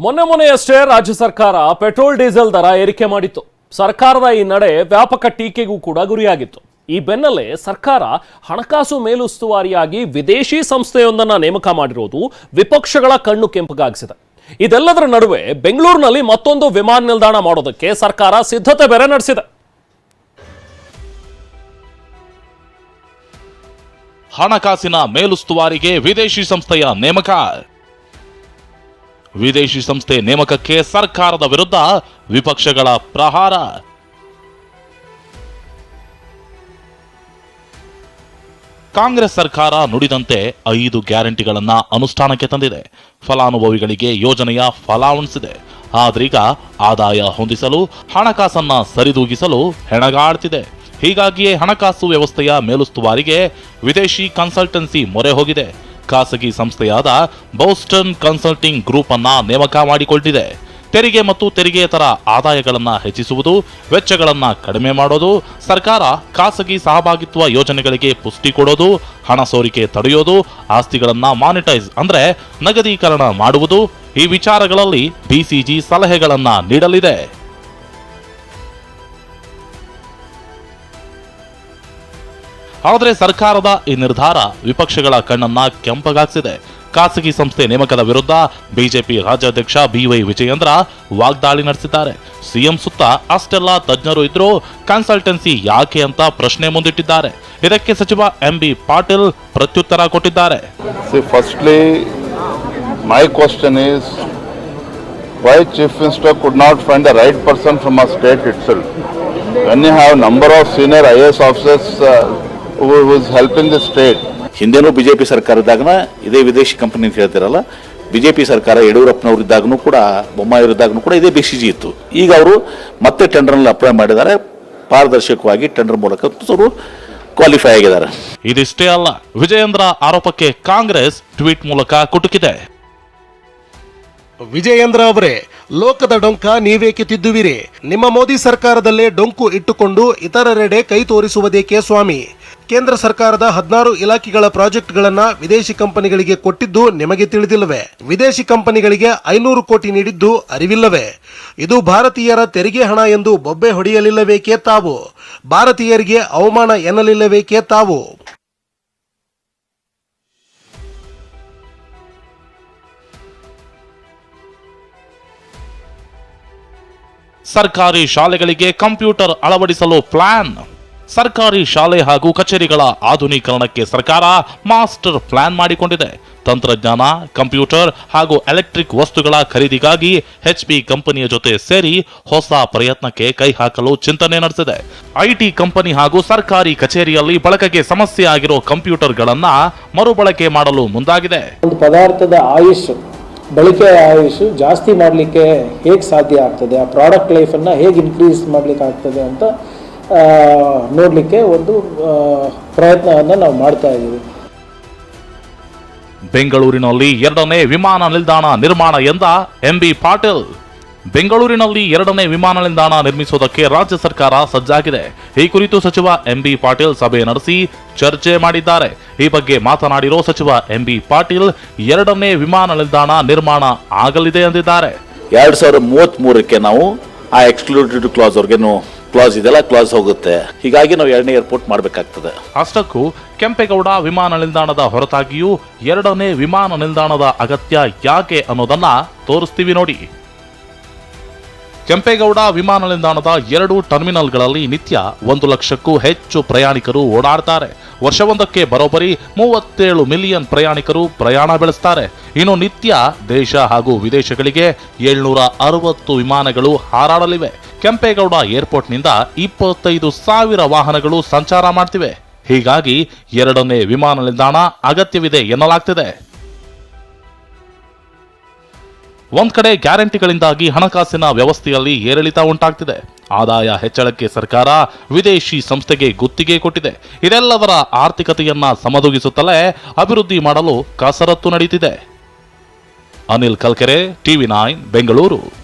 ಮೊನ್ನೆ ಮೊನ್ನೆಯಷ್ಟೇ ರಾಜ್ಯ ಸರ್ಕಾರ ಪೆಟ್ರೋಲ್, ಡೀಸೆಲ್ ದರ ಏರಿಕೆ ಮಾಡಿತ್ತು. ಸರ್ಕಾರದ ಈ ನಡೆ ವ್ಯಾಪಕ ಟೀಕೆಗೂ ಕೂಡ ಗುರಿಯಾಗಿತ್ತು. ಈ ಬೆನ್ನಲ್ಲೇ ಸರ್ಕಾರ ಹಣಕಾಸು ಮೇಲುಸ್ತುವಾರಿಯಾಗಿ ವಿದೇಶಿ ಸಂಸ್ಥೆಯೊಂದನ್ನು ನೇಮಕ ಮಾಡಿರೋದು ವಿಪಕ್ಷಗಳ ಕಣ್ಣು ಕೆಂಪಗಾಗಿಸಿದೆ. ಇದೆಲ್ಲದರ ನಡುವೆ ಬೆಂಗಳೂರಿನಲ್ಲಿ ಮತ್ತೊಂದು ವಿಮಾನ ನಿಲ್ದಾಣ ಮಾಡೋದಕ್ಕೆ ಸರ್ಕಾರ ಸಿದ್ಧತೆ ಬೇರೆ ನಡೆಸಿದೆ. ಹಣಕಾಸಿನ ಮೇಲುಸ್ತುವಾರಿಗೆ ವಿದೇಶಿ ಸಂಸ್ಥೆಯ ನೇಮಕ ವಿದೇಶಿ ಸಂಸ್ಥೆ ನೇಮಕಕ್ಕೆ ಸರ್ಕಾರದ ವಿರುದ್ಧ ವಿಪಕ್ಷಗಳ ಪ್ರಹಾರ. ಕಾಂಗ್ರೆಸ್ ಸರ್ಕಾರ ನುಡಿದಂತೆ ಐದು ಗ್ಯಾರಂಟಿಗಳನ್ನು ಅನುಷ್ಠಾನಕ್ಕೆ ತಂದಿದೆ. ಫಲಾನುಭವಿಗಳಿಗೆ ಯೋಜನೆಯ ಫಲ ಉಣಿಸಿದೆ. ಆದ್ರೀಗ ಆದಾಯ ಹೊಂದಿಸಲು, ಹಣಕಾಸನ್ನ ಸರಿದೂಗಿಸಲು ಹೆಣಗಾಡ್ತಿದೆ. ಹೀಗಾಗಿಯೇ ಹಣಕಾಸು ವ್ಯವಸ್ಥೆಯ ಮೇಲುಸ್ತುವಾರಿಗೆ ವಿದೇಶಿ ಕನ್ಸಲ್ಟೆನ್ಸಿ ಮೊರೆ ಹೋಗಿದೆ. ಖಾಸಗಿ ಸಂಸ್ಥೆಯಾದ ಬೌಸ್ಟನ್ ಕನ್ಸಲ್ಟಿಂಗ್ ಗ್ರೂಪ್ ಅನ್ನ ನೇಮಕ ಮಾಡಿಕೊಂಡಿದೆ ತೆರಿಗೆ ಮತ್ತು ತೆರಿಗೆಯೇತರ ಆದಾಯಗಳನ್ನು ಹೆಚ್ಚಿಸುವುದು, ವೆಚ್ಚಗಳನ್ನು ಕಡಿಮೆ ಮಾಡೋದು, ಸರ್ಕಾರ ಖಾಸಗಿ ಸಹಭಾಗಿತ್ವ ಯೋಜನೆಗಳಿಗೆ ಪುಷ್ಟಿ ಕೊಡೋದು, ಹಣ ಸೋರಿಕೆ ತಡೆಯೋದು, ಆಸ್ತಿಗಳನ್ನು ಮಾನಿಟೈಸ್ ಅಂದ್ರೆ ನಗದೀಕರಣ ಮಾಡುವುದು ಈ ವಿಚಾರಗಳಲ್ಲಿ ಬಿಸಿಜಿ ಸಲಹೆಗಳನ್ನು ನೀಡಲಿದೆ. ಆದರೆ ಸರ್ಕಾರದ ಈ ನಿರ್ಧಾರ ವಿಪಕ್ಷಗಳ ಕಣ್ಣನ್ನ ಕೆಂಪಗಾಗಿಸಿದೆ. ಖಾಸಗಿ ಸಂಸ್ಥೆ ನೇಮಕದ ವಿರುದ್ಧ ಬಿಜೆಪಿ ರಾಜ್ಯಾಧ್ಯಕ್ಷ ಬಿವೈ ವಿಜಯೇಂದ್ರ ವಾಗ್ದಾಳಿ ನಡೆಸಿದ್ದಾರೆ. ಸಿಎಂ ಸುತ್ತ ಅಷ್ಟೆಲ್ಲ ತಜ್ಞರು ಇದ್ರೂ ಕನ್ಸಲ್ಟೆನ್ಸಿ ಯಾಕೆ ಅಂತ ಪ್ರಶ್ನೆ ಮುಂದಿಟ್ಟಿದ್ದಾರೆ. ಇದಕ್ಕೆ ಸಚಿವ ಎಂ ಬಿ ಪಾಟೀಲ್ ಪ್ರತ್ಯುತ್ತರ ಕೊಟ್ಟಿದ್ದಾರೆ. Firstly my question is why chief minister could could not find the right person from state state itself? You have have number of senior IAS officers uh, who state is helping the state, ಹಿಂದೆನೂ BJP ಸರ್ಕಾರದಾಗನ ಇದೇ ವಿದೇಶಿ company ಅಂತ ಹೇಳ್ತಿರಲ್ಲ BJP ಸರ್ಕಾರ ಯಡಿಯೂರಪ್ಪನವರಿದ್ದಾಗೂ ಕೂಡ ಬೊಮ್ಮಾಯಿಯವ್ರು ಇದ್ದಾಗನೂ ಕೂಡ ಇದೇ BCG ಇತ್ತು. ಈಗ ಅವರು ಮತ್ತೆ ಟೆಂಡರ್ನಲ್ಲಿ ಅಪ್ಲೈ ಮಾಡಿದ್ದಾರೆ ಪಾರದರ್ಶಕವಾಗಿ ಟೆಂಡರ್ ಮೂಲಕ ಅವರು ಕ್ವಾಲಿಫೈ ಆಗಿದ್ದಾರೆ. ಇದಿಷ್ಟೇ ಅಲ್ಲ ವಿಜಯೇಂದ್ರ ಆರೋಪಕ್ಕೆ ಕಾಂಗ್ರೆಸ್ ಟ್ವೀಟ್ ಮೂಲಕ ಕುಟುಕಿದೆ. ವಿಜಯೇಂದ್ರ ಅವರೇ ಲೋಕದ ಡೊಂಕ ನೀವೇಕೆ ತಿದ್ದುವಿರಿ? ನಿಮ್ಮ ಮೋದಿ ಸರ್ಕಾರದಲ್ಲೇ ಡೊಂಕು ಇಟ್ಟುಕೊಂಡು ಇತರರೆಡೆ ಕೈ ತೋರಿಸುವುದೇಕೆ ಸ್ವಾಮಿ? ಕೇಂದ್ರ ಸರ್ಕಾರದ ಹದಿನಾರು ಇಲಾಖೆಗಳ ಪ್ರಾಜೆಕ್ಟ್ಗಳನ್ನು ವಿದೇಶಿ ಕಂಪನಿಗಳಿಗೆ ಕೊಟ್ಟಿದ್ದು ನಿಮಗೆ ತಿಳಿದಿಲ್ಲವೇ? ವಿದೇಶಿ ಕಂಪನಿಗಳಿಗೆ ಐನೂರು ಕೋಟಿ ನೀಡಿದ್ದು ಅರಿವಿಲ್ಲವೇ? ಇದು ಭಾರತೀಯರ ತೆರಿಗೆ ಹಣ ಎಂದು ಬೊಬ್ಬೆ ಹೊಡೆಯಲಿಲ್ಲಬೇಕೇ ತಾವು? ಭಾರತೀಯರಿಗೆ ಅವಮಾನ ಎನ್ನಲಿಲ್ಲಬೇಕೇ ತಾವು? ಸರ್ಕಾರಿ ಶಾಲೆಗಳಿಗೆ ಕಂಪ್ಯೂಟರ್ ಅಳವಡಿಸಲು ಪ್ಲಾನ್ ಸರ್ಕಾರಿ ಶಾಲೆ ಹಾಗೂ ಕಚೇರಿಗಳ ಆಧುನೀಕರಣಕ್ಕೆ ಸರ್ಕಾರ ಮಾಸ್ಟರ್ ಪ್ಲಾನ್ ಮಾಡಿಕೊಂಡಿದೆ. ತಂತ್ರಜ್ಞಾನ, ಕಂಪ್ಯೂಟರ್ ಹಾಗೂ ಎಲೆಕ್ಟ್ರಿಕ್ ವಸ್ತುಗಳ ಖರೀದಿಗಾಗಿ ಎಚ್ಪಿ ಕಂಪನಿಯ ಜೊತೆ ಸೇರಿ ಹೊಸ ಪ್ರಯತ್ನಕ್ಕೆ ಕೈ ಹಾಕಲು ಚಿಂತನೆ ನಡೆಸಿದೆ. ಐಟಿ ಕಂಪನಿ ಹಾಗೂ ಸರ್ಕಾರಿ ಕಚೇರಿಯಲ್ಲಿ ಬಳಕೆಗೆ ಸಮಸ್ಯೆ ಆಗಿರೋ ಕಂಪ್ಯೂಟರ್ಗಳನ್ನ ಮರುಬಳಕೆ ಮಾಡಲು ಮುಂದಾಗಿದೆ. ಒಂದು ಪದಾರ್ಥದ ಆಯುಷ್, ಬಳಕೆ ಆಯುಷ್ ಜಾಸ್ತಿ ಮಾಡಲಿಕ್ಕೆ ಹೇಗೆ ಸಾಧ್ಯ ಆಗ್ತದೆ? ಆ ಪ್ರಾಡಕ್ಟ್ ಲೈಫನ್ನು ಹೇಗೆ ಇನ್ಕ್ರೀಸ್ ಮಾಡಲಿಕ್ಕೆ ಆಗ್ತದೆ ಅಂತ ನೋಡಲಿಕ್ಕೆ ಒಂದು ಪ್ರಯತ್ನವನ್ನು ನಾವು ಮಾಡ್ತಾ ಇದ್ದೀವಿ. ಬೆಂಗಳೂರಿನಲ್ಲಿ ಎರಡನೇ ವಿಮಾನ ನಿಲ್ದಾಣ ನಿರ್ಮಾಣ ಎಂದ ಎಂಬಿ ಪಾಟೀಲ್. ಬೆಂಗಳೂರಿನಲ್ಲಿ ಎರಡನೇ ವಿಮಾನ ನಿಲ್ದಾಣ ನಿರ್ಮಿಸುವುದಕ್ಕೆ ರಾಜ್ಯ ಸರ್ಕಾರ ಸಜ್ಜಾಗಿದೆ. ಈ ಕುರಿತು ಸಚಿವ ಎಂಬಿ ಪಾಟೀಲ್ ಸಭೆ ನಡೆಸಿ ಚರ್ಚೆ ಮಾಡಿದ್ದಾರೆ. ಈ ಬಗ್ಗೆ ಮಾತನಾಡಿರೋ ಸಚಿವ ಎಂಬಿ ಪಾಟೀಲ್ ಎರಡನೇ ವಿಮಾನ ನಿಲ್ದಾಣ ನಿರ್ಮಾಣ ಆಗಲಿದೆ ಎಂದಿದ್ದಾರೆ. ಎರಡ್ ಸಾವಿರದ ಮೂವತ್ತ್ ಮೂರಕ್ಕೆ ನಾವು ಆ ಎಕ್ಸ್ಕ್ಲೂಡಿಡ್ ಕ್ಲಾಸ್ ಅವ್ರಿಗೇನು ಕ್ಲಾಸ್ ಇದೆಲ್ಲ ಕ್ಲಾಸ್ ಹೋಗುತ್ತೆ. ಹೀಗಾಗಿ ನಾವು ಎರಡನೇ ಏರ್ಪೋರ್ಟ್ ಮಾಡಬೇಕಾಗ್ತದೆ. ಅಷ್ಟಕ್ಕೂ ಕೆಂಪೇಗೌಡ ವಿಮಾನ ನಿಲ್ದಾಣದ ಹೊರತಾಗಿಯೂ ಎರಡನೇ ವಿಮಾನ ನಿಲ್ದಾಣದ ಅಗತ್ಯ ಯಾಕೆ ಅನ್ನೋದನ್ನ ತೋರಿಸ್ತೀವಿ ನೋಡಿ. ಕೆಂಪೇಗೌಡ ವಿಮಾನ ನಿಲ್ದಾಣದ ಎರಡು ಟರ್ಮಿನಲ್ಗಳಲ್ಲಿ ನಿತ್ಯ ಒಂದು ಲಕ್ಷಕ್ಕೂ ಹೆಚ್ಚು ಪ್ರಯಾಣಿಕರು ಓಡಾಡ್ತಾರೆ. ವರ್ಷವೊಂದಕ್ಕೆ ಬರೋಬ್ಬರಿ ಮೂವತ್ತೇಳು ಮಿಲಿಯನ್ ಪ್ರಯಾಣಿಕರು ಪ್ರಯಾಣ ಬೆಳೆಸ್ತಾರೆ. ಇನ್ನು ನಿತ್ಯ ದೇಶ ಹಾಗೂ ವಿದೇಶಗಳಿಗೆ ಏಳ್ನೂರ ಅರವತ್ತು ವಿಮಾನಗಳು ಹಾರಾಡಲಿವೆ. ಕೆಂಪೇಗೌಡ ಏರ್ಪೋರ್ಟ್ನಿಂದ ಇಪ್ಪತ್ತೈದು ಸಾವಿರ ವಾಹನಗಳು ಸಂಚಾರ ಮಾಡ್ತಿವೆ. ಹೀಗಾಗಿ ಎರಡನೇ ವಿಮಾನ ನಿಲ್ದಾಣ ಅಗತ್ಯವಿದೆ ಎನ್ನಲಾಗ್ತಿದೆ. ಒಂದ್ ಕಡೆ ಗ್ಯಾರಂಟಿಗಳಿಂದಾಗಿ ಹಣಕಾಸಿನ ವ್ಯವಸ್ಥೆಯಲ್ಲಿ ಏರಿಳಿತ ಉಂಟಾಗ್ತಿದೆ. ಆದಾಯ ಹೆಚ್ಚಳಕ್ಕೆ ಸರ್ಕಾರ ವಿದೇಶಿ ಸಂಸ್ಥೆಗೆ ಗುತ್ತಿಗೆ ಕೊಟ್ಟಿದೆ. ಇದೆಲ್ಲದರ ಆರ್ಥಿಕತೆಯನ್ನ ಸಮದುಗಿಸುತ್ತಲೇ ಅಭಿವೃದ್ಧಿ ಮಾಡಲು ಕಸರತ್ತು ನಡೆಯುತ್ತಿದೆ ಅನಿಲ್ ಕಲ್ಕೆರೆ, ಟಿವಿ ನೈನ್, ಬೆಂಗಳೂರು.